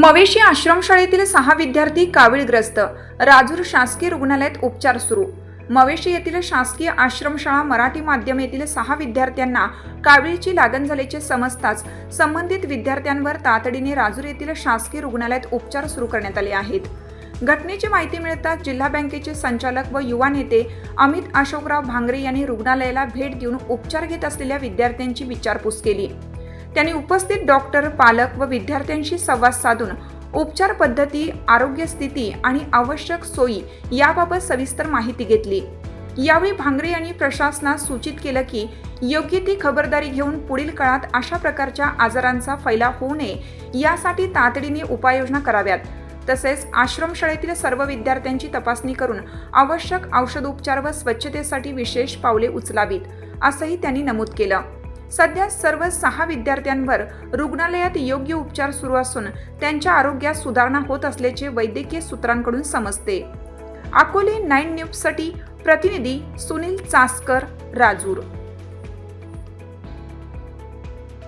मवेशी आश्रमशाळेतील सहा विद्यार्थी कावीळग्रस्त. राजूर शासकीय रुग्णालयात उपचार सुरू. मवेशी येथील शासकीय आश्रमशाळा मराठी माध्यम येथील सहा विद्यार्थ्यांना कावीळची लागण झाल्याचे समजताच संबंधित विद्यार्थ्यांवर तातडीने राजूर येथील शासकीय रुग्णालयात उपचार सुरू करण्यात आले आहेत. घटनेची माहिती मिळताच जिल्हा बँकेचे संचालक व युवा नेते अमित अशोकराव भांगरे यांनी रुग्णालयाला भेट देऊन उपचार घेत असलेल्या विद्यार्थ्यांची विचारपूस केली. त्यांनी उपस्थित डॉक्टर पालक व विद्यार्थ्यांशी संवाद साधून उपचार पद्धती आरोग्य स्थिती आणि आवश्यक सोयी याबाबत सविस्तर माहिती घेतली. यावेळी भांगरे यांनी प्रशासनास सूचित केलं की योग्य ती खबरदारी घेऊन पुढील काळात अशा प्रकारच्या आजारांचा फैलाव होऊ नये यासाठी तातडीने उपाययोजना कराव्यात. तसेच आश्रमशाळेतील सर्व विद्यार्थ्यांची तपासणी करून आवश्यक औषधोपचार व स्वच्छतेसाठी विशेष पावले उचलावीत असंही त्यांनी नमूद केलं. सध्या सर्व सहा विद्यार्थ्यांवर रुग्णालयात योग्य उपचार सुरू असून त्यांच्या आरोग्यात सुधारणा होत असल्याचे वैद्यकीय सूत्रांकडून समजते. अकोले नाईन न्यूजसाठी प्रतिनिधी सुनील चासकर राजूर.